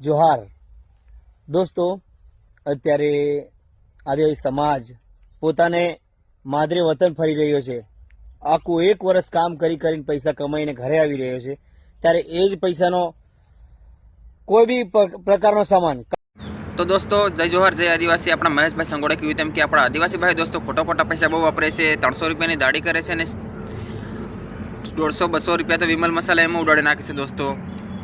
જોહાર. દોસ્તો, અત્યારે આદિવાસી સમાજ પોતાને માદરે વતન ફરી રહ્યો છે. આખું એક વર્ષ કામ કરી કરીને પૈસા કમાઈને ઘરે આવી રહ્યો છે. ત્યારે એ જ પૈસાનો કોઈ બી પ્ર- પ્રકારનો સામાન. તો દોસ્તો, જય જોહર, જય આદિવાસી. આપણા મહેશભાઈ સંગોડે કહ્યું તેમ કે આપણા આદિવાસી ભાઈ દોસ્તો ખોટા ખોટા પૈસા બહુ વાપરે છે, ત્રણસો રૂપિયાની દાઢી કરે છે અને દોઢસો બસો રૂપિયા તો વિમલ મસાલા એમાં ઉડાડી નાખે છે દોસ્તો.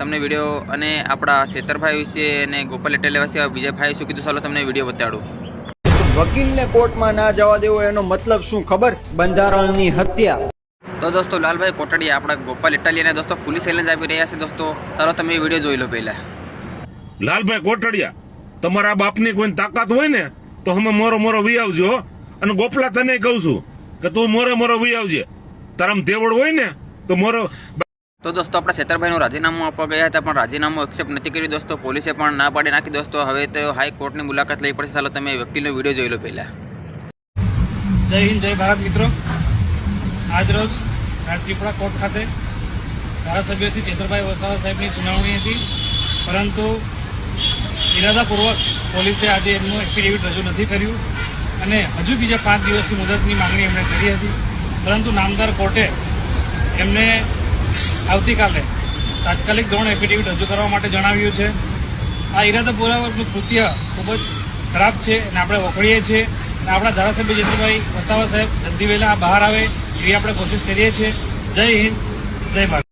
તમને વીડિયો અને આપણા છેતરભાઈ વિશે અને ગોપાલ એટલે વિશે બીજા ભાઈ શું કીધું ચાલો તમને વીડિયો બતાડું. વકીલને કોર્ટમાં ના જવા દેવો એનો મતલબ શું ખબર? બંધારણની હત્યા. તો દોસ્તો લાલભાઈ કોટડીયા આપણા ગોપાલ ઇટાલિયાને દોસ્તો પોલીસ ચેલેન્જ આપી રહ્યા છે દોસ્તો. ચાલો તમે વીડિયો જોઈ લો પહેલા. લાલભાઈ કોટડિયા તમારા બાપની કોઈ તાકાત હોય ને તો અમે મોરો મોરો વી આવજો હો. અને ગોપલા તને કહું છું કે તું મોરે મોરો વી આવજે. તારામ દેવડ હોય ને તો મોરો તો દોસ્તો, આપણા છેતરભાઈનું રાજીનામું આપવા ગયા હતા, પણ રાજીનામું એક્સેપ્ટ નથી કર્યું. દોસ્તો, પોલીસે પણ ના પાડી નાખી. દોસ્તો, હવે તો હાઈકોર્ટની મુલાકાત લઈ પડશે. ચાલો, તમે વકીલનો વીડિયો જોઈ લો પહેલા. જય હિન્દ, જય ભારત મિત્રો. આજરોજ રાજપીપળા કોર્ટ ખાતે ધારાસભ્ય શ્રી ચેતરભાઈ વસાવા સાહેબની સુનાવણી હતી. પરંતુ ઇરાદાપૂર્વક પોલીસે આજે એમનું એફિડેવિટ રજૂ નથી કર્યું અને હજુ બીજા પાંચ દિવસની મુદતની માંગણી એમણે કરી હતી. પરંતુ નામદાર કોર્ટે એમને આવતીકાલે તાત્કાલિક ધોરણ એફિડેવિટ રજૂ કરવા માટે જણાવ્યું છે. આ ઇરાદાપૂર્વકનું કૃત્ય ખૂબ જ ખરાબ છે અને આપણે વખોડીએ છીએ. અને આપણા ધારાસભ્ય જીતુભાઈ વસાવા સાહેબ જલ્દી વહેલા બહાર આવે એવી આપણે કોશિશ કરીએ છીએ. જય હિન્દ, જય ભારત.